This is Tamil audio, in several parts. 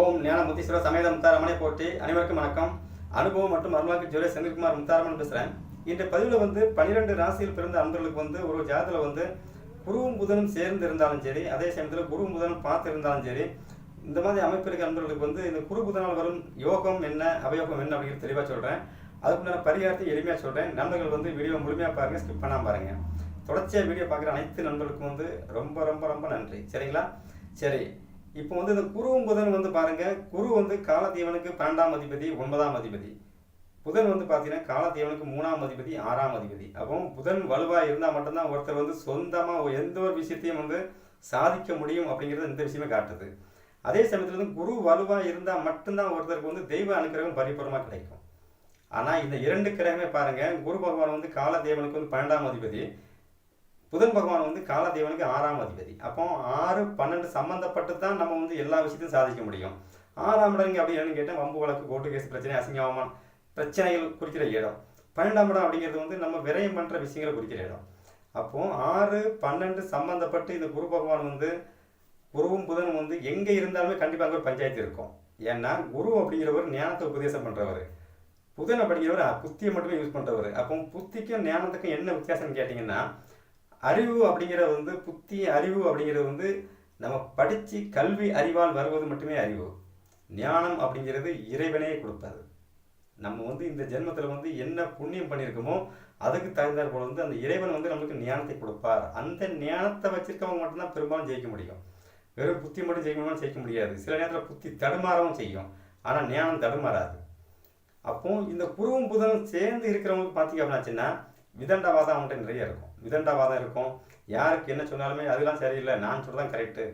ஓம் ஞான முத்தீஸ்வர சமேத முத்தாரமனை போட்டி அனைவருக்கும் வணக்கம். அனுபவம் மற்றும் அருள்வாக்கு ஜோலி செந்தில்குமார் முத்தாரமன் பேசுகிறேன் இன்றைய பதிவில் வந்து பன்னிரெண்டு ராசியில் பிறந்த அன்பர்களுக்கு வந்து ஒரு ஜாதத்தில் வந்து குருவும் புதனும் சேர்ந்து இருந்தாலும் சரி அதே சமயத்தில் குருவும் புதனும் பார்த்து இருந்தாலும் சரி இந்த மாதிரி அமைப்பு இருக்கிற அன்பர்களுக்கு வந்து இந்த குரு புதனால் வரும் யோகம் என்ன அவயோகம் என்ன அப்படிங்கிறது தெளிவாக சொல்கிறேன் அதுக்கு பரிகாரத்தை எளிமையாக சொல்கிறேன் நண்பர்கள் வந்து வீடியோ முழுமையாக பாருங்கள் ஸ்கிப் பண்ணாமல் பாருங்கள் தொடர்ச்சியாக வீடியோ பார்க்குற அனைத்து நண்பர்களுக்கும் வந்து ரொம்ப ரொம்ப ரொம்ப நன்றி. சரிங்களா? சரி இப்போ வந்து இந்த குருவும் புதன் வந்து பாருங்க குரு வந்து காலதேவனுக்கு பன்னெண்டாம் அதிபதி ஒன்பதாம் அதிபதி. புதன் வந்து பார்த்தீங்கன்னா காலத்தேவனுக்கு மூணாம் அதிபதி ஆறாம் அதிபதி. அப்போ புதன் வலுவாக இருந்தால் மட்டும்தான் ஒருத்தர் வந்து சொந்தமாக எந்த ஒரு விஷயத்தையும் வந்து சாதிக்க முடியும் அப்படிங்கிறது இந்த விஷயமே காட்டுது. அதே சமயத்தில் வந்து குரு வலுவாக இருந்தால் மட்டும்தான் ஒருத்தருக்கு வந்து தெய்வ அனுக்கிரகம் பரிபூர்ணமாக கிடைக்கும். ஆனால் இந்த இரண்டு கிரகமே பாருங்கள் குரு பகவான் வந்து காலதேவனுக்கு வந்து பன்னெண்டாம் அதிபதி. புதன் பகவான் வந்து காலதேவனுக்கு ஆறாம் அதிபதி. அப்போ ஆறு பன்னெண்டு சம்மந்தப்பட்டு தான் நம்ம வந்து எல்லா விஷயத்தையும் சாதிக்க முடியும். ஆறாம் இடம் அப்படி என்னன்னு கேட்டால் வம்பு வழக்கு கோர்ட்டு கேஸ் பிரச்சனை அசிங்கமான பிரச்சனைகள் குறிக்கிற இடம். பன்னெண்டாம் இடம் அப்படிங்கிறது வந்து நம்ம விரயம் பண்ணுற விஷயங்களை குறிக்கிற இடம். அப்போ ஆறு பன்னெண்டு சம்மந்தப்பட்டு இந்த குரு பகவான் வந்து குருவும் புதனும் வந்து எங்கே இருந்தாலுமே கண்டிப்பாக அங்கே ஒரு பஞ்சாயத்து இருக்கும். ஏன்னா குரு அப்படிங்கிறவர் ஞானத்தை உபதேசம் பண்ணுறவர் புதன் அப்படிங்கிறவர் புத்தியை மட்டுமே யூஸ் பண்ணுறவர் அப்போ புத்திக்கும் ஞானத்துக்கும் என்ன வித்தியாசம்னு கேட்டிங்கன்னா அறிவு அப்படிங்கிறது வந்து புத்தி அறிவு அப்படிங்கிறது வந்து நம்ம படித்து கல்வி அறிவால் வருவது மட்டுமே அறிவு. ஞானம் அப்படிங்கிறது இறைவனே கொடுப்பாரு நம்ம வந்து இந்த ஜென்மத்தில் வந்து என்ன புண்ணியம் பண்ணியிருக்கோமோ அதுக்கு தகுந்தாற் போல வந்து அந்த இறைவன் வந்து நம்மளுக்கு ஞானத்தை கொடுப்பார். அந்த ஞானத்தை வச்சிருக்கவங்க மட்டும்தான் பெரும்பாலும் ஜெயிக்க முடியும். வெறும் புத்தி மட்டும் ஜெயிக்க ஜெயிக்க முடியாது. சில நேரத்தில் புத்தி தடுமாறவும் செய்யும். ஆனால் ஞானம் தடுமாறாது. அப்போ இந்த குருவும் புதனும் சேர்ந்து இருக்கிறவங்களுக்கு பார்த்தீங்க அப்படின்னாச்சுன்னா விதண்டாவாதம் அவங்கள்ட்ட நிறைய இருக்கும். விதண்டாவாதம் இருக்கும். யாருக்கு என்ன சொன்னாலுமே அதெல்லாம் சரியில்லை. நான் சொல்கிறதான் கரெக்டு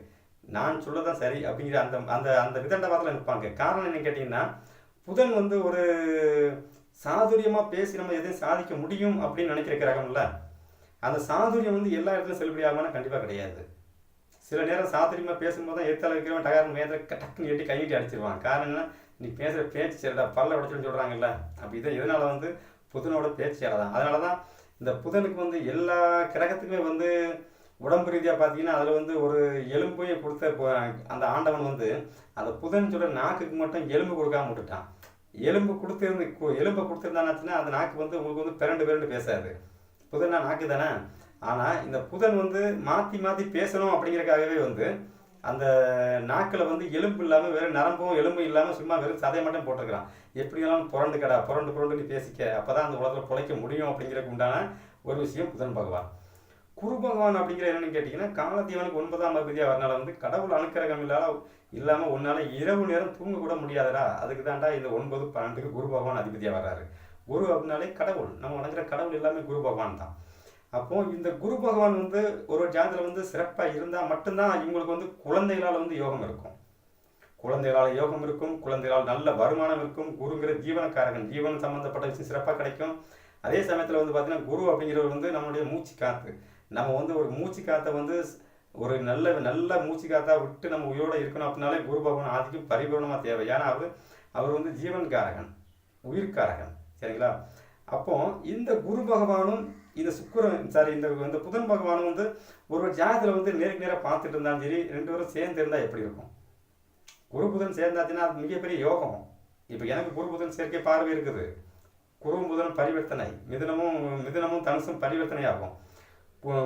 நான் சொல்லதான் சரி அப்படிங்கிற அந்த அந்த அந்த விதண்டாவாதத்தில் நிற்பாங்க காரணம் என்ன கேட்டிங்கன்னா புதன் வந்து ஒரு சாதுரியமாக பேசி நம்ம எதையும் சாதிக்க முடியும் அப்படின்னு நினைக்கிற கிரகம்ல அந்த சாதுரியம் வந்து எல்லா இடத்துலையும் செல்லுபடி ஆகும்னா கண்டிப்பாக கிடையாது. சில நேரம் சாதுரியமாக பேசும்போது தான் எத்தால இருக்கிறவன் டகாரன் மேலே டக்குன்னு எட்டி கையிட்டி அடிச்சிருவான். காரணம் என்ன நீ பேசுகிற பேச்சு சேரடா பல்ல உடச்சுன்னு சொல்கிறாங்கல்ல அப்படி இதை இதனால் வந்து புதனோட பேச்சு சேரதான். அதனால தான் இந்த புதனுக்கு வந்து எல்லா கிரகத்துக்குமே வந்து உடம்பு ரீதியாக பார்த்தீங்கன்னா அதில் வந்து ஒரு எலும்பையை கொடுத்த அந்த ஆண்டவன் வந்து அந்த புதன் சொல்கிற நாக்குக்கு மட்டும் எலும்பு கொடுக்காம விட்டுட்டான். எலும்பு கொடுத்துருந்து எலும்பை கொடுத்துருந்தானாச்சுன்னா அந்த நாக்கு வந்து உங்களுக்கு வந்து பிறண்டு பிறண்டு பேசாது. புதன்னா நாக்கு தானே ஆனால் இந்த புதன் வந்து மாற்றி மாற்றி பேசணும் அப்படிங்கிறக்காகவே வந்து அந்த நாக்கில் வந்து எலும்பு இல்லாமல் வெறும் நரம்பும் எலும்பும் இல்லாமல் சும்மா வெறும் சதையை மட்டும் போட்டிருக்கிறான். எப்படியெல்லாம் புரண்டு கடா புரண்டு புரண்டுன்னு பேசிக்க அப்போ தான் அந்த உலகத்தில் பிழைக்க முடியும் அப்படிங்கிறதுக்கு உண்டான ஒரு விஷயம் புதன் பகவான். குரு பகவான் அப்படிங்கிற என்னன்னு கேட்டிங்கன்னா காலத்தீவனுக்கு ஒன்பதாம் பகுதியாக வரனால வந்து கடவுள் அனுக்கிரகம் இல்லாத இல்லாமல் உன்னால் இரவு நேரம் தூங்க கூட முடியாதடா. அதுக்கு தாண்டா இந்த ஒன்பது பன்னெண்டுக்கு குரு பகவான் அதிபதியாக வர்றாரு. குரு அப்படின்னாலே கடவுள். நம்ம வணங்குற கடவுள் எல்லாமே குரு பகவான் தான். அப்போ இந்த குரு பகவான் வந்து ஒரு ஜாதத்தில் வந்து சிறப்பாக இருந்தால் மட்டும்தான் இவங்களுக்கு வந்து குழந்தைகளால் வந்து யோகம் இருக்கும். குழந்தைகளால் யோகம் இருக்கும் குழந்தைகளால் நல்ல வருமானம் இருக்கும் குருங்கிற ஜீவனக்காரகன் ஜீவன் சம்மந்தப்பட்ட விஷயம் சிறப்பாக கிடைக்கும். அதே சமயத்தில் வந்து பார்த்தீங்கன்னா குரு அப்படிங்கிறவர் வந்து நம்மளுடைய மூச்சு காற்று நம்ம வந்து ஒரு மூச்சு காற்றை வந்து ஒரு நல்ல நல்ல மூச்சு காத்தா விட்டு நம்ம உயிரோடு இருக்கணும் அப்படின்னாலே குரு பகவான் ஆதிக்கும் பரிபூர்ணமாக தேவை. ஏன்னா அவர் அவர் வந்து ஜீவன்காரகன் உயிர்காரகன். சரிங்களா? அப்போ இந்த குரு பகவானும் இந்த சுக்கரன் சாரி இந்த இந்த புதன் பகவான் வந்து ஒரு ஜாதத்தில் வந்து நேருக்கு நேராக பார்த்துட்டு இருந்தாலும் சரி ரெண்டு பேரும் சேர்ந்து இருந்தால் எப்படி இருக்கும்? குரு புதன் சேர்ந்தாச்சுன்னா அது மிகப்பெரிய யோகம். இப்போ எனக்கு குரு புதன் சேர்க்கை பார்வை இருக்குது. குரு புதன் பரிவர்த்தனை. மிதனமும் மிதனமும் தனுசும் பரிவர்த்தனை ஆகும்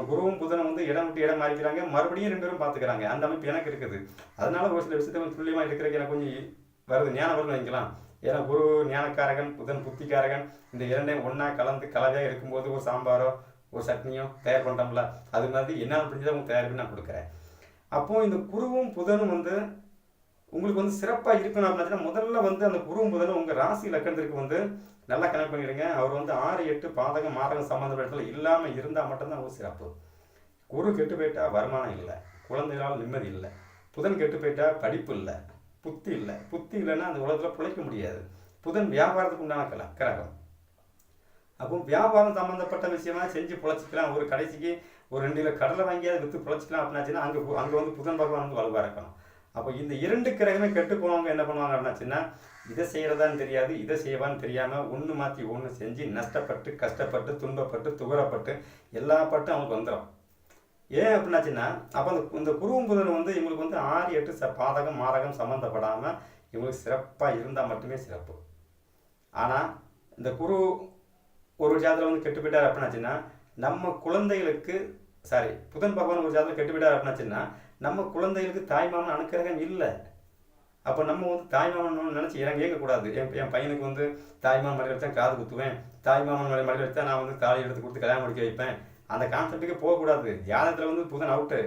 குருவும் புதனும் வந்து இடம் விட்டு இடம் மாறிக்கிறாங்க. மறுபடியும் ரெண்டு பேரும் பார்த்துக்கிறாங்க. அந்த அமைப்பு எனக்கு இருக்குது. அதனால ஒரு சில விஷயத்தை கொஞ்சம் துல்லியமாக இருக்கிறதுக்கு எனக்கு கொஞ்சம் வருது. ஞானம் வரும்னு வைக்கலாம் ஏன்னா குரு ஞானக்காரகன் புதன் புத்திக்காரகன் இந்த இரண்டையும் ஒன்றா கலந்து கலவையாக இருக்கும்போது ஒரு சாம்பாரோ ஒரு சட்னியோ தயார் பண்ணுறோம்ல அது மாதிரி என்னால் முடிஞ்சதை உங்களுக்கு தயார் பண்ணி நான் கொடுக்குறேன். அப்போது இந்த குருவும் புதனும் வந்து உங்களுக்கு வந்து சிறப்பாக இருக்கணும் அப்படின்னா முதல்ல வந்து அந்த குருவும் புதனும் உங்கள் ராசி லக்கணத்திற்கு வந்து நல்லா கனெக்ட் பண்ணிடுங்க. அவர் வந்து ஆறு எட்டு பாதகம் மாதகம் சம்மந்தப்பட்ட இடத்துல இல்லாமல் இருந்தால் மட்டும்தான் ஒரு சிறப்பு. குரு கெட்டு போயிட்டா வருமானம் இல்லை. குழந்தைகளால் நிம்மதி இல்லை. புதன் கெட்டு போயிட்டா படிப்பு இல்லை. புத்தி இல்லை. புத்தி இல்லைன்னா அந்த உலகத்தில் பிழைக்க முடியாது. புதன் வியாபாரத்துக்கு உண்டான கலா கிரகம். அப்போ வியாபாரம் சம்மந்தப்பட்ட விஷயமா செஞ்சு பிழைச்சிக்கலாம். ஒரு கடைசிக்கு ஒரு ரெண்டு கிலோ கடலை வாங்கியாவது விற்று பிழைச்சிக்கலாம் அப்படின்னாச்சுன்னா அங்கே அங்கே வந்து புதன் பகவான் வந்து வலுவாக இருக்கணும். அப்போ இந்த இரண்டு கிரகமே கெட்டு போனவங்க என்ன பண்ணுவாங்க அப்படின்னாச்சுன்னா இதை செய்கிறதான்னு தெரியாது இதை செய்வான்னு தெரியாமல் ஒன்று மாற்றி ஒன்று செஞ்சு நஷ்டப்பட்டு கஷ்டப்பட்டு துன்பப்பட்டு துவரப்பட்டு எல்லா பட்டும் அவங்களுக்கு வந்துடும் ஏன் அப்படின்னாச்சுன்னா அப்போ அந்த இந்த குருவும் புதன் வந்து இவங்களுக்கு வந்து ஆறு எட்டு ச பாதகம் மாதகம் சம்மந்தப்படாமல் இவங்களுக்கு சிறப்பாக இருந்தால் மட்டுமே சிறப்பு. ஆனால் இந்த குரு ஒரு ஜாதத்தில் வந்து கெட்டு போயிட்டார் அப்படின்னாச்சுன்னா நம்ம குழந்தைகளுக்கு சாரி புதன் பகவான் ஒரு ஜாதத்தில் கெட்டு போயிட்டார் அப்படின்னாச்சுன்னா நம்ம குழந்தைகளுக்கு தாய்மாமன் அனுக்கிரகம் இல்லை. அப்போ நம்ம வந்து தாய்மாமன் நினச்சி எனக்கு கேட்கக்கூடாது என் என் பையனுக்கு வந்து தாய்மாமன் மடியில் வச்சா காது குத்துவேன். தாய்மாமன் மலை மடியில் வச்சா நான் வந்து தாலி எடுத்து கொடுத்து கல்யாணம் முடிக்க வைப்பேன். அந்த கான்செப்ட்டுக்கு போகக்கூடாது ஜாதகத்தில் வந்து புதன் அவுட்டு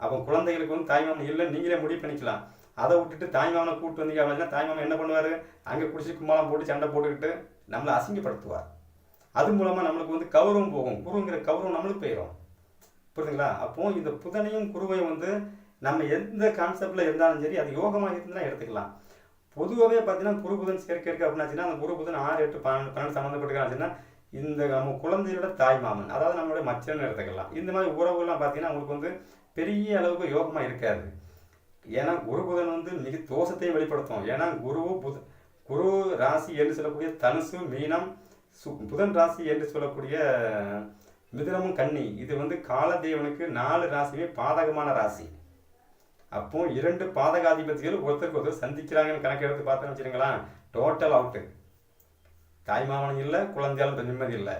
அப்போ குழந்தைகளுக்கு வந்து தாய்மாமன் இல்லை நீங்களே முடிவு பண்ணிக்கலாம். அதை விட்டுட்டு தாய்மாமனை கூப்பிட்டு வந்தீங்க அப்படின்னா தாய்மாமன் என்ன பண்ணுவார்? அங்கே குடிச்சு கும்மாளம் போட்டு சண்டை போட்டுக்கிட்டு நம்மளை அசிங்கப்படுத்துவார். அது மூலமாக நம்மளுக்கு வந்து கௌரவம் போகும். குருங்கிற கௌரவம் நம்மளுக்கு போயிடும் புரியுதுங்களா? அப்போ இந்த புதனையும் குருவையும் வந்து நம்ம எந்த கான்செப்டில் இருந்தாலும் சரி அது யோகமாக இருந்தால் எடுத்துக்கலாம். பொதுவாகவே பார்த்தீங்கன்னா குரு புதன் சேர்க்கை இருக்குது அப்படின்னாச்சுன்னா அந்த குரு புதன் ஆறு எட்டு பன்னெண்டு பன்னெண்டு சம்மந்தப்பட்டுக்காச்சுன்னா இந்த நம்ம குழந்தையோட தாய் மாமன் அதாவது நம்மளுடைய மச்சன் எடுத்துக்கலாம். இந்த மாதிரி உறவுகள்லாம் பார்த்தீங்கன்னா அவங்களுக்கு வந்து பெரிய அளவுக்கு யோகமாக இருக்காது. ஏன்னா குரு புதன் வந்து மிக தோஷத்தையும் வெளிப்படுத்தும். ஏன்னா குரு புத குரு ராசி என்று சொல்லக்கூடிய தனுசு மீனம் சு புதன் ராசி என்று சொல்லக்கூடிய மிதுனமும் கன்னி இது வந்து காலதேவனுக்கு நாலு ராசியுமே பாதகமான ராசி. அப்போ இரண்டு பாதகாதிபதிகள் ஒருத்தருக்கு ஒருத்தர் சந்திக்கிறாங்கன்னு கணக்கெடுத்து பார்த்தோன்னு வச்சுருங்களேன் டோட்டல் அவுட்டு தாய்மாமனும் இல்லை குழந்தையாலும் நிம்மதி இல்லை.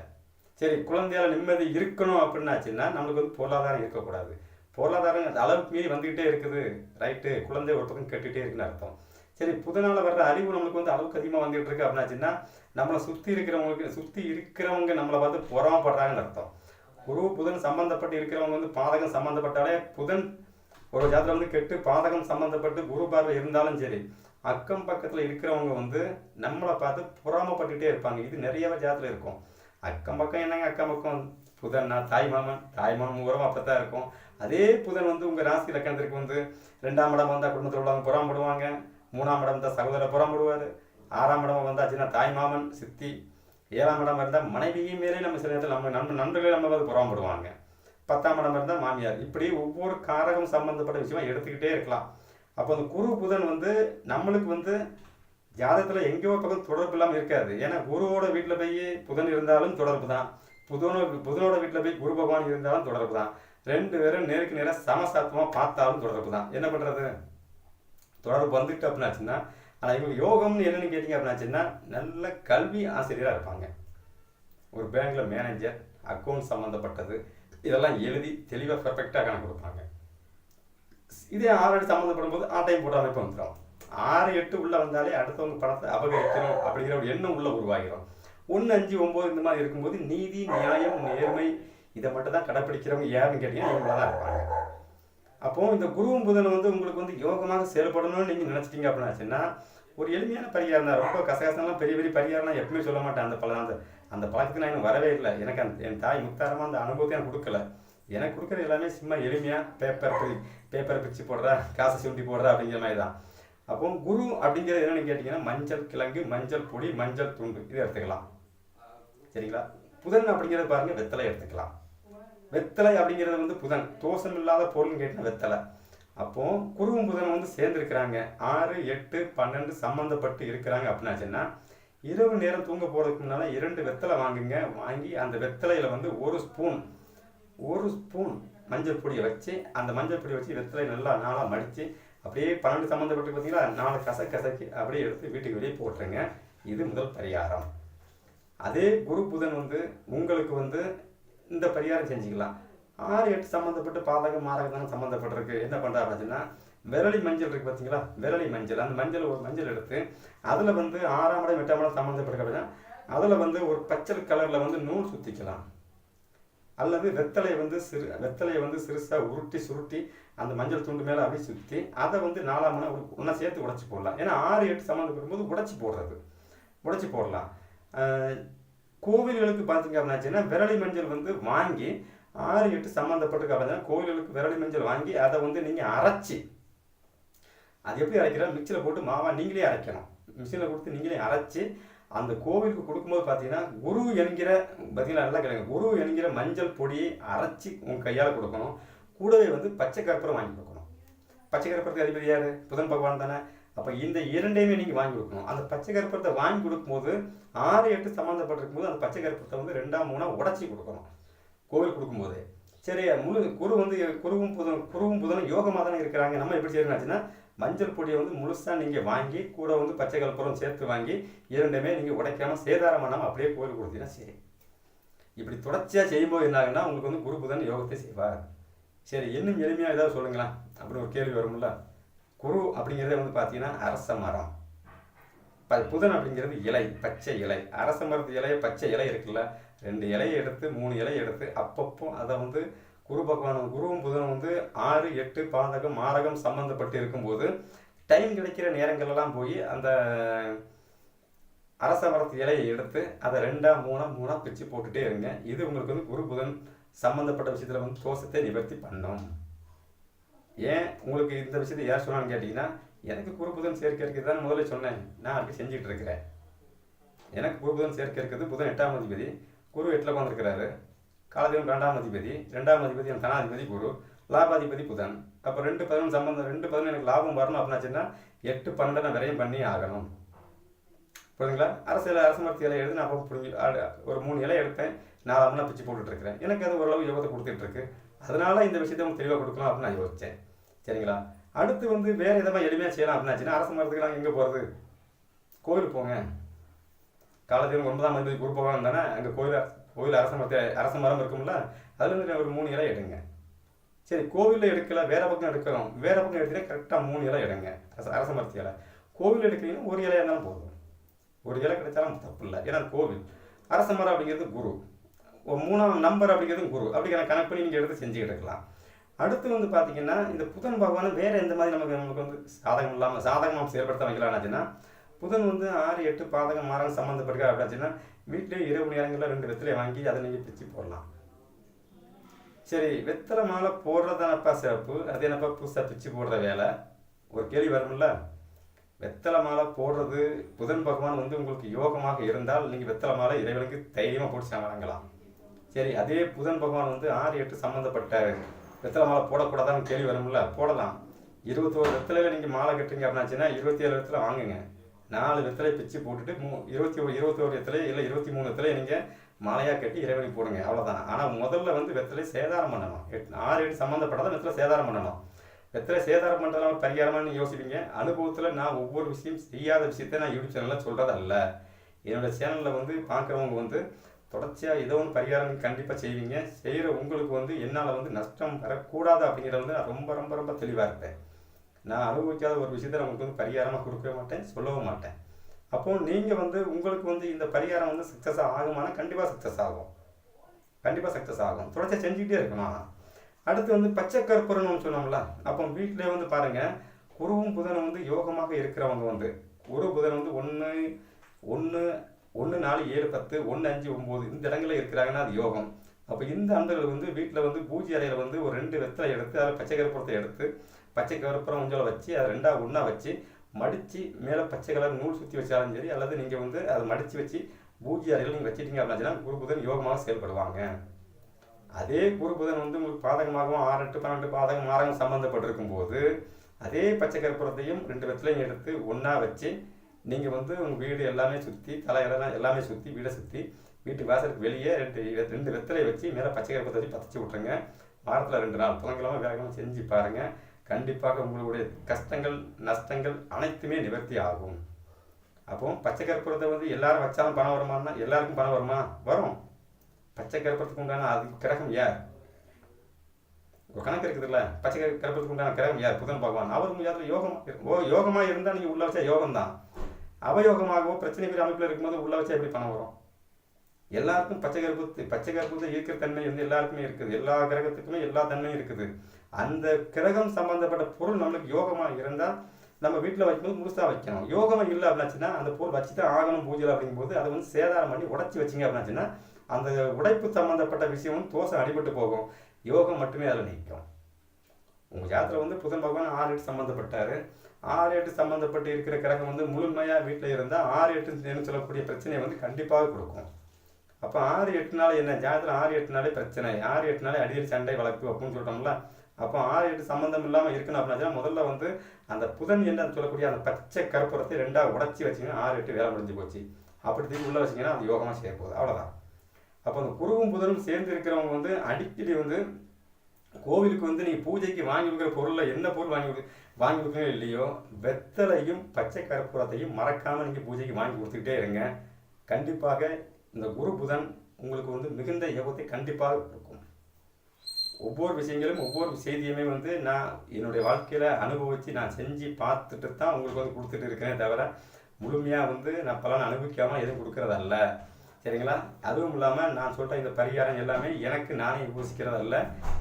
சரி குழந்தையால நிம்மதி இருக்கணும் அப்படின்னாச்சுன்னா நம்மளுக்கு வந்து பொருளாதாரம் இருக்கக்கூடாது. பொருளாதாரம் அளவுக்கு மீறி வந்துக்கிட்டே இருக்குது. ரைட்டு குழந்தை ஒரு பக்கம் கெட்டுகிட்டே இருக்குன்னு அர்த்தம். சரி புதனால வர்ற அறிவு நம்மளுக்கு வந்து அளவுக்கு அதிகமாக வந்துகிட்டு இருக்கு அப்படின்னாச்சுன்னா நம்மளை சுற்றி இருக்கிறவங்களுக்கு சுற்றி இருக்கிறவங்க நம்மளை பார்த்து பொறாமப்படுறாங்கன்னு அர்த்தம். குரு புதன் சம்மந்தப்பட்டு இருக்கிறவங்க வந்து பாதகம் சம்மந்தப்பட்டாலே புதன் ஒரு ஜாதகம் வந்து கெட்டு பாதகம் சம்மந்தப்பட்டு குரு பார்வை இருந்தாலும் சரி அக்கம் பக்கத்தில் இருக்கிறவங்க வந்து நம்மளை பார்த்து பொறாமப்பட்டுக்கிட்டே இருப்பாங்க. இது நிறையவே ஜாதத்தில் இருக்கும். அக்கம் பக்கம் என்னங்க? அக்கம் பக்கம் புதன்னா தாய் மாமன். தாய் மாமன் உறவும் அப்படித்தான் இருக்கும். அதே புதன் வந்து உங்கள் ராசி லக்கணத்திற்கு வந்து ரெண்டாம் இடம் வந்தால் குடும்பத்தில் உள்ளவங்க புறாமப்படுவாங்க. மூணாம் இடம் வந்தால் சகோதரர் புறாமடுவார் ஆறாம் இடம் வந்தாச்சுன்னா தாய் மாமன் சித்தி. ஏழாம் இடம் இருந்தால் மனைவியும் மேலே நம்ம சில நேரத்தில் நம்ம நண்ப நண்பர்களே நம்ம வந்து புறாமப்படுவாங்க. பத்தாம் இடம் இருந்தால் மாமியார். இப்படி ஒவ்வொரு காரகம் சம்பந்தப்பட்ட விஷயமா எடுத்துக்கிட்டே இருக்கலாம். அப்போ அந்த குரு புதன் வந்து நம்மளுக்கு வந்து ஜாதகத்தில் எங்கேயோ பக்கம் தொடர்பு இல்லாமல் இருக்காது. ஏன்னா குருவோட வீட்டில் போய் புதன் இருந்தாலும் தொடர்பு தான். புதனோட புதனோட வீட்டில் போய் குரு பகவான் இருந்தாலும் தொடர்பு தான். ரெண்டு பேரும் நேருக்கு நேராக சமசத்துவமாக பார்த்தாலும் தொடர்பு தான். என்ன பண்ணுறது தொடர்பு வந்துட்டு அப்படின்னாச்சுன்னா ஆனால் இவங்க யோகம்னு என்னென்னு கேட்டிங்க அப்படின்னாச்சுன்னா நல்ல கல்வி ஆசிரியராக இருப்பாங்க. ஒரு பேங்க்கில் மேனேஜர் அக்கௌண்ட் சம்மந்தப்பட்டது இதெல்லாம் எழுதி தெளிவாக பெர்ஃபெக்டாக கணக்கு கொடுப்பாங்க. இதே ஆறு சம்மந்தப்படும் போது ஆட்டையும் போட்டு அமைப்பு வந்துடும் ஆறு எட்டு உள்ளே வந்தாலே அடுத்தவங்க பணத்தை அபகரிக்கணும் அப்படிங்கிற ஒரு எண்ணம் உள்ள உருவாகிறோம். ஒன்று அஞ்சு ஒம்பது இந்த மாதிரி இருக்கும்போது நீதி நியாயம் நேர்மை இதை மட்டும் தான் கடைப்பிடிக்கிறவங்க யாருன்னு கேட்டீங்கன்னா இவங்கள தான் இருப்பாங்க. அப்போ இந்த குருவும் புதன் வந்து உங்களுக்கு வந்து யோகமாக செயல்படணும்னு நீங்கள் நினச்சிட்டீங்க அப்படின்னாச்சுன்னா ஒரு எளிமையான பரிகாரம் தான். ரொம்ப கசகசம்லாம் பெரிய பெரிய பரிகாரம்லாம் எப்பவுமே சொல்ல மாட்டேன். அந்த பல அந்த அந்த பழக்கத்துக்கு நான் இன்னும் வரவே இல்லை. எனக்கு அந்த என் தாய் முத்தாரமாக அந்த அனுபவத்தை எனக்கு கொடுக்கல. எனக்கு கொடுக்குறது எல்லாமே சும்மா எளிமையாக பேப்பர் பேப்பரை பிச்சு போடுற காசை சுண்டி போடுற அப்படிங்கிற மாதிரி தான். அப்போ குரு அப்படிங்கிறது என்னென்னு கேட்டிங்கன்னா மஞ்சள் கிழங்கு மஞ்சள் பொடி மஞ்சள் துண்டு. இதை எடுத்துக்கலாம். சரிங்களா? புதன் அப்படிங்கிறது பாருங்கள் வெத்தலை எடுத்துக்கலாம். வெத்தலை அப்படிங்கிறது வந்து புதன். தோஷம் இல்லாத பொருள்னு கேட்டால் வெத்தலை. அப்போ குருவும் புதன் வந்து சேர்ந்துருக்கிறாங்க. ஆறு எட்டு பன்னெண்டு சம்மந்தப்பட்டு இருக்கிறாங்க அப்படின்னாச்சுன்னா இரவு நேரம் தூங்க போகிறதுக்கு முன்னால் இரண்டு வெத்தலை வாங்குங்க. வாங்கி அந்த வெத்தலையில் வந்து ஒரு ஸ்பூன் ஒரு ஸ்பூன் மஞ்சள் பொடியை வச்சு அந்த மஞ்சள் பொடியை வச்சு வெத்தலை நல்லா நாளாக மடித்து அப்படியே பன்னெண்டு சம்மந்தப்பட்டு பார்த்தீங்களா நாலு கச கசக்கி அப்படியே எடுத்து வீட்டுக்கு வெளியே போட்டுருங்க. இது முதல் பரிகாரம். அதே குரு புதன் வந்து உங்களுக்கு வந்து இந்த பரிகாரம் செஞ்சுக்கலாம். ஆறு எட்டு சம்மந்தப்பட்டு பாதகம் மாதகம் சம்மந்தப்பட்டிருக்கு. என்ன பண்ணுறாருன்னா விரலி மஞ்சள் இருக்குது பார்த்தீங்களா விரலி மஞ்சள். அந்த மஞ்சள் ஒரு மஞ்சள் எடுத்து அதில் வந்து ஆறாம் இடம் எட்டாம் இடம் சம்மந்தப்பட்டிருக்கு அப்படின்னா அதில் வந்து ஒரு பச்சை கலரில் வந்து நூல் சுற்றிக்கலாம் அல்லது வெத்தலை வந்து சிறு வெத்தலையை வந்து சிறுசாக உருட்டி சுருட்டி அந்த மஞ்சள் துண்டு மேலே அப்படியே சுற்றி அதை வந்து நாலாம் மணி ஒன்றா சேர்த்து உடச்சி போடலாம். ஏன்னா ஆறு எட்டு சம்மந்தப்படும் போது உடச்சி போடுறது. உடச்சி போடலாம். கோவில்களுக்கு பார்த்தீங்க அப்படின்னாச்சுன்னா விரலி மஞ்சள் வந்து வாங்கி ஆறு எட்டு சம்மந்தப்பட்டு அப்படின்னா கோவில்களுக்கு விரலி மஞ்சள் வாங்கி அதை வந்து நீங்கள் அரைச்சி அது எப்படி அரைக்கிறோம்? மிக்சியில் போட்டு மாவா நீங்களே அரைக்கணும். மிஷினில் கொடுத்து நீங்களே அரைச்சி அந்த கோவிலுக்கு கொடுக்கும்போது பார்த்தீங்கன்னா குரு என்கிற பார்த்தீங்கன்னா நல்லா கிடையாது குரு என்கிற மஞ்சள் பொடியை அரைச்சி உங்கள் கையால் கொடுக்கணும். கூடவே வந்து பச்சை கற்பூரம் வாங்கி கொடுக்கணும். பச்சை கற்பூரத்துக்கு அதிபதி யார்? புதன் பகவான் தானே. அப்போ இந்த இரண்டையுமே நீங்கள் வாங்கி கொடுக்கணும். அந்த பச்சை கற்பூரத்தை வாங்கி கொடுக்கும்போது ஆறு எட்டு சம்மந்தப்பட்டிருக்கும் போது அந்த பச்சை கற்பூரத்தை வந்து ரெண்டாம் மூணாக உடச்சி கொடுக்கணும். கோவில் கொடுக்கும்போது. சரி முழு குரு வந்து குருவும் புதன் குருவும் புதனும் யோகமாக தானே இருக்கிறாங்க. நம்ம எப்படி செய்யணும்னாச்சுன்னா மஞ்சள் பொடியை வந்து முழுசாக நீங்கள் வாங்கி கூட வந்து பச்சை கற்பூரம் சேர்த்து வாங்கி இரண்டுமே நீங்கள் உடைக்காமல் சேதாரம் பண்ணாமல் அப்படியே கோயில் கொடுத்தீங்கன்னா சரி. இப்படி தொடர்ச்சியாக செய்யும்போது என்னாகுன்னா உங்களுக்கு வந்து குரு புதன் யோகத்தை செய்வார். சரி இன்னும் எளிமையாக ஏதாவது சொல்லுங்களேன்? அப்படின்னு ஒரு கேள்வி வரும்ல. குரு அப்படிங்கிறதே வந்து பார்த்தீங்கன்னா அரச மரம். ப புதன் அப்படிங்கிறது இலை பச்சை இலை. அரச மரத்து இலையை பச்சை இலை இருக்குல்ல. ரெண்டு இலையை எடுத்து மூணு இலையை எடுத்து அப்பப்போ அதை வந்து குரு பகவான் குருவும் புதனும் வந்து ஆறு எட்டு பாதகம் மாரகம் சம்மந்தப்பட்டு இருக்கும்போது டைம் கிடைக்கிற நேரங்கள்லாம் போய் அந்த அரச மரத்து இலையை எடுத்து அதை ரெண்டாக மூணா மூணாக பிரித்து போட்டுகிட்டே இருங்க. இது உங்களுக்கு வந்து குரு புதன் சம்மந்தப்பட்ட விஷயத்தில் வந்து தோஷத்தை நிவர்த்தி பண்ணும். ஏன்? உங்களுக்கு இந்த விஷயத்தை யார் சொன்னான்னு கேட்டிங்கன்னா எனக்கு குரு புதன் சேர்க்கை இருக்குது தான் முதல்ல சொன்னேன். நான் அப்படி செஞ்சுட்டு இருக்கிறேன். எனக்கு குரு புதன் சேர்க்கை இருக்குது புதன் எட்டாம் அதிபதி குரு எட்டில் உட்காந்துருக்கிறாரு காலதெய்வம் ரெண்டாம் அதிபதி ரெண்டாம் அதிபதி எனக்கு தனாதிபதி குரு லாபாதிபதி புதன். அப்போ ரெண்டு பதினொன்று சம்பந்தம் ரெண்டு பதினொன்று எனக்கு லாபம் வரணும் அப்படின்னாச்சுன்னா எட்டு பன்னெண்டு நான் விரையும் பண்ணி ஆகணும். புரியுதுங்களா? அரசியல் அரசு மரத்து எழுதி நான் அப்போ புரிஞ்சு ஒரு மூணு இலை எடுப்பேன். நாலு அம்மனா பிச்சு போட்டுட்ருக்கிறேன் எனக்கு அது ஓரளவு யோகத்தை கொடுத்துட்டு இருக்கு. அதனால இந்த விஷயத்தை உங்களுக்கு தெளிவாக கொடுக்கலாம் அப்படின்னு நான் யோசித்தேன் சரிங்களா? அடுத்து வந்து வேறு விதமாக எளிமையாக செய்யலாம் அப்படின்னாச்சுன்னா அரசு மரத்துக்கு நாங்கள் எங்கே போகிறது கோயிலுக்கு போங்க. காலத்தில் ஒன்பதாம் தேதி குரு பகவான் தானே அங்கே கோயில் கோவில் அரச மரத்தை அரச மரம் இருக்கும்ல அதுலேருந்து ஒரு மூணு இலை எடுங்க. சரி கோவிலில் எடுக்கல வேற பக்கம் எடுக்கிறோம் வேற பக்கம் எடுத்தீங்கன்னா கரெக்டாக மூணு இலை எடுங்க. அரச அரச மரத்து இலை. கோவில் எடுக்கிறீங்கன்னா ஒரு இலையாக இருந்தாலும் போதும். ஒரு இலை கிடைச்சாலும் தப்பு இல்லை. ஏன்னா கோவில். அரச மரம் அப்படிங்கிறது குரு. மூணாம் நம்பர் அப்படிங்கிறது குரு. அப்படிங்கிற கணக்கு பண்ணி நீங்கள் எடுத்து செஞ்சுக்கிட்டு இருக்கலாம். அடுத்து வந்து பார்த்தீங்கன்னா இந்த புதன் பகவான் வேறு எந்த மாதிரி நமக்கு நமக்கு வந்து சாதகம் இல்லாமல் சாதகமாக செயல்படுத்த வைக்கலாம்னாச்சுன்னா புதன் வந்து ஆறு எட்டு பாதகம் மரம் சம்மந்தப்பட்டிருக்கா அப்படின்னா வீட்டிலே இரவு நேரங்களில் ரெண்டு வெத்திலையை வாங்கி அதை நீங்கள் பிரித்து போடலாம். சரி வெத்தலை மாலை போடுறதானப்பா சிறப்பு? அது என்னப்பா புதுசாக பிச்சு போடுற வேலை? ஒரு கேள்வி வரும்ல. வெத்தலை மாலை போடுறது புதன் பகவான் வந்து உங்களுக்கு யோகமாக இருந்தால் நீங்கள் வெத்தலை மாலை இறைவனுக்கு தைரியமாக போட்டு வணங்கலாம். சரி அதே புதன் பகவான் வந்து ஆறு எட்டு சம்மந்தப்பட்ட வெத்தலை மாலை போடக்கூடாதான்னு கேள்வி வரும்ல. போடலாம். இருபத்தோரு வெத்தலையில் நீங்கள் மாலை கட்டுறீங்க அப்படின்னாச்சுன்னா இருபத்தி ஏழு வெத்தலை வாங்குங்க. நாலு வெத்தலை பிச்சு போட்டுட்டு மூ இருபத்தி ஒரு இருபத்தோரு வெத்தலை இல்லை இருபத்தி மூணு வெத்தலை நீங்கள் மாலையாக கட்டி இறைவனுக்கு போடுங்க அவ்வளோதான் ஆனால் முதல்ல வந்து வெத்தலை சேதாரம் பண்ணணும். எட் ஆறு எட்டு சம்மந்தப்பட்டதை வெத்தலை சேதாரம் பண்ணணும். வெத்தலை சேதாரம் பண்ணுறதுனால பரிகாரமானு யோசிப்பீங்க. அனுபவத்தில் நான் ஒவ்வொரு விஷயம் செய்யாத விஷயத்தை நான் யூடியூப் சேனலில் சொல்கிறது அல்ல என்னோட சேனலில் வந்து பார்க்குறவங்க வந்து தொடர்ச்சியாக ஏதோ ஒன்று பரிகாரம் கண்டிப்பாக செய்வீங்க. செய்கிற உங்களுக்கு வந்து என்னால் வந்து நஷ்டம் வரக்கூடாது அப்படிங்கிறத வந்து நான் ரொம்ப ரொம்ப ரொம்ப தெளிவாக இருப்பேன். நான் அனுபவிக்காத ஒரு விஷயத்தை நான் உங்களுக்கு வந்து பரிகாரமாக கொடுக்கவே மாட்டேன் சொல்லவும் மாட்டேன். அப்போ நீங்கள் வந்து உங்களுக்கு வந்து இந்த பரிகாரம் வந்து சக்ஸஸ் ஆகுமானா கண்டிப்பாக சக்ஸஸ் ஆகும். கண்டிப்பாக சக்ஸஸ் ஆகும். தொடர்ச்சியாக செஞ்சுக்கிட்டே இருக்குமா அடுத்து வந்து பச்சை கற்பூரம்னு சொன்னோம்ல அப்போ வீட்டிலே வந்து பாருங்கள் குருவும் புதனும் வந்து யோகமாக இருக்கிறவங்க வந்து குரு புதன் வந்து ஒன்று ஒன்று ஒன்று நாலு ஏழு பத்து ஒன்று அஞ்சு ஒம்பது இந்த இடங்களில் இருக்கிறாங்கன்னா அது யோகம். அப்போ இந்த அந்தர்கள் வந்து வீட்டில் வந்து பூஜை அறையில் வந்து ஒரு ரெண்டு வெத்தலை எடுத்து அதில் பச்சை கற்பூரத்தை எடுத்து பச்சை கற்பூரம் ஊஞ்சலை வச்சு அதை ரெண்டாக ஒன்றா வச்சு மடித்து மேலே பச்சை கலர் நூல் சுற்றி வச்சாலும் சரி அல்லது நீங்கள் வந்து அதை மடித்து வச்சு பூஜை அறையில் நீங்கள் வச்சிட்டீங்க அப்படின்னா குரு புதன் யோகமாக செயல்படுவாங்க. அதே குரு புதன் வந்து உங்களுக்கு பாதகமாகவும் ஆறு எட்டு பன்னெண்டு பாதகம் மாரகம் சம்மந்தப்பட்டிருக்கும் போது அதே பச்சை கருப்புறத்தையும் ரெண்டு வெத்தலையும் எடுத்து ஒன்றா வச்சு நீங்கள் வந்து உங்கள் வீடு எல்லாமே சுற்றி தலையெல்லாம் எல்லாமே சுற்றி வீடை சுற்றி வீட்டு வாசலுக்கு வெளியே ரெண்டு ரெண்டு வெத்தலையை வச்சு மேலே பச்சை கருப்பத்தை வச்சு பதச்சி விட்ருங்க வாரத்தில் ரெண்டு நாள் புதன்கிழமை வேகமாக செஞ்சு பாருங்கள் கண்டிப்பாக உங்களுடைய கஷ்டங்கள் நஷ்டங்கள் அனைத்துமே நிவர்த்தி ஆகும். அப்போ பச்சை கற்பூரத்தை வந்து எல்லாரும் வச்சாலும் பணம் வருமானா? எல்லாருக்கும் பணம் வருமா? வரும். பச்சை கற்பூரத்துக்கு உண்டான அது கிரகம் யார்? கணக்கு இருக்குதுல்ல? பச்சை கற்பூரத்துக்கு உண்டான கிரகம் யார்? புதன் பகவான். அவர் யாரும் யோகம் ஓ யோகமாக இருந்தால் நீங்கள் உள்ள வச்சா யோகம் தான் அவயோகமாகவோ பிரச்சனை பெரிய அமைப்பில் இருக்கும்போது உள்ள வச்சா எப்படி பணம் வரும்? எல்லாருக்கும் பச்சை கருப்பு பச்சை கருப்பு ஈர்க்கிற தன்மை வந்து எல்லாருக்குமே இருக்குது. எல்லா கிரகத்துக்குமே எல்லா தன்மையும் இருக்குது. அந்த கிரகம் சம்பந்தப்பட்ட பொருள் நம்மளுக்கு யோகமாக இருந்தால் நம்ம வீட்டில் வைக்கும்போது முழுசாக வைக்கணும். யோகமாக இல்லை அப்படின்னாச்சுன்னா அந்த பொருள் வச்சு தான் ஆகணும் பூஜை அப்படிங்கும்போது அதை வந்து சேதாரம் பண்ணி உடைச்சி வச்சிங்க அப்படின்னாச்சுன்னா அந்த உடைப்பு சம்மந்தப்பட்ட விஷயம் வந்து தோசை அடிபட்டு போகும். யோகம் மட்டுமே அதில் நிற்கும் உங்கள் ஜாத்திரை வந்து புதன் பகவான் ஆறு எட்டு சம்மந்தப்பட்டார் ஆறு எட்டு சம்மந்தப்பட்டு இருக்கிற கிரகம் வந்து முழுமையாக வீட்டில் இருந்தால் ஆறு எட்டு சொல்லக்கூடிய பிரச்சனையை வந்து கண்டிப்பாக கொடுக்கும். அப்போ ஆறு எட்டு நாள் என்ன? ஜாதகத்தில் ஆறு எட்டு நாளே பிரச்சனை. ஆறு எட்டு நாளே அடியில் சண்டை வழக்கு அப்படின்னு சொல்லிட்டோம்ல. அப்போ ஆறு எட்டு சம்மந்தம் இல்லாமல் இருக்கணும் அப்படின்னா முதல்ல வந்து அந்த புதன் என்ன சொல்லக்கூடிய அந்த பச்சை கருப்புறத்தை ரெண்டாக உடச்சி வச்சிங்கன்னா ஆறு எட்டு வேலை முடிஞ்சு போச்சு. அப்படி திரும்பி உள்ள வச்சிங்கன்னா அது யோகமாக செய்ய போகுது. அவ்வளோதான் அப்போ அந்த குருவும் புதனும் சேர்ந்து இருக்கிறவங்க வந்து அடிக்கடி வந்து கோவிலுக்கு வந்து நீங்கள் பூஜைக்கு வாங்கி கொடுக்குற பொருளில் என்ன பொருள் வாங்கி கொடு வாங்கி கொடுக்குறீங்களோ இல்லையோ? வெத்தலையும் பச்சை கற்பூரத்தையும் மறக்காமல் நீங்கள் பூஜைக்கு வாங்கி கொடுத்துக்கிட்டே இருங்க. கண்டிப்பாக இந்த குரு புதன் உங்களுக்கு வந்து மிகுந்த யோகத்தை கண்டிப்பாக இருக்கும் ஒவ்வொரு விஷயங்களும் ஒவ்வொரு செய்தியுமே வந்து நான் என்னுடைய வாழ்க்கையில் அனுபவித்து நான் செஞ்சு பார்த்துட்டு தான் உங்களுக்கு வந்து கொடுத்துட்டு இருக்கிறேன் தவிர முழுமையாக வந்து நான் பலன் அனுபவிக்காமல் எதுவும் கொடுக்கறதல்ல. சரிங்களா? அதுவும் இல்லாமல் நான் சொல்கிற இந்த பரிகாரம் எல்லாமே எனக்கு நானே யோசிக்கிறதல்ல.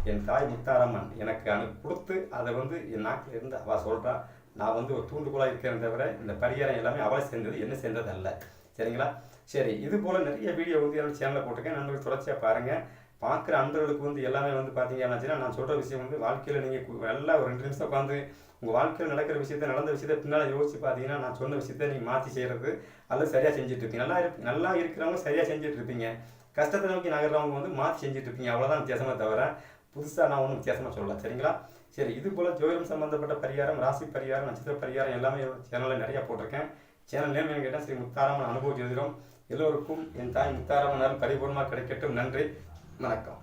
என் தாய் முத்தாரம்மன் எனக்கு அனு கொடுத்து அதை வந்து என் நாட்டில் இருந்து அவள் சொல்கிறான் நான் வந்து ஒரு தூண்டுகோலாக இருக்கிறேன் தவிர இந்த பரிகாரம் எல்லாமே அவள் சேர்ந்தது என்ன சேர்ந்தது அல்ல சரிங்களா? சரி இது போல் நிறைய வீடியோ வந்து என்னோட சேனலில் போட்டிருக்கேன். நண்பர்கள் தொடர்ச்சியாக பாருங்கள் பார்க்குற அன்பர்களுக்கு வந்து எல்லாமே வந்து பார்த்தீங்கன்னா நான் சொல்கிற விஷயம் வந்து வாழ்க்கையில் நீங்கள் நல்லா ஒரு ரெண்டு நிமிஷம் உட்காந்து உங்கள் வாழ்க்கையில் நடக்கிற விஷயத்த நடந்த விஷயத்த பின்னால் யோசிச்சு பார்த்தீங்கன்னா நான் சொன்ன விஷயத்த நீங்கள் மாற்றி செய்கிறது அல்லது சரியாக செஞ்சுட்டு இருப்பீங்க. நல்லா இருப்பீங்க நல்லா இருக்கிறவங்க சரியாக செஞ்சுட்டு இருப்பீங்க. கஷ்டத்தை நோக்கி நகர்றவங்க வந்து மாற்றி செஞ்சுட்டு இருப்பீங்க. அவ்வளோதான் வித்தியாசமாக தவிர புதுசாக நான் ஒன்றும் வித்தியாசமாக சொல்லலாம் சரிங்களா? சரி இது போல் ஜோதிடம் சம்மந்தப்பட்ட பரிகாரம் ராசி பரிகாரம் நட்சத்திர பரிகாரம் எல்லாமே சேனலில் நிறையா போட்டிருக்கேன். சேனல் நேம் என்ன கேட்டால் ஸ்ரீ முத்தாராமன் அனுபவ ஜோதிடம். எல்லோருக்கும் என் தாய் முத்தாரமனால் பரிபூர்ணமாக கிடைக்கட்டும். நன்றி. வணக்கம்.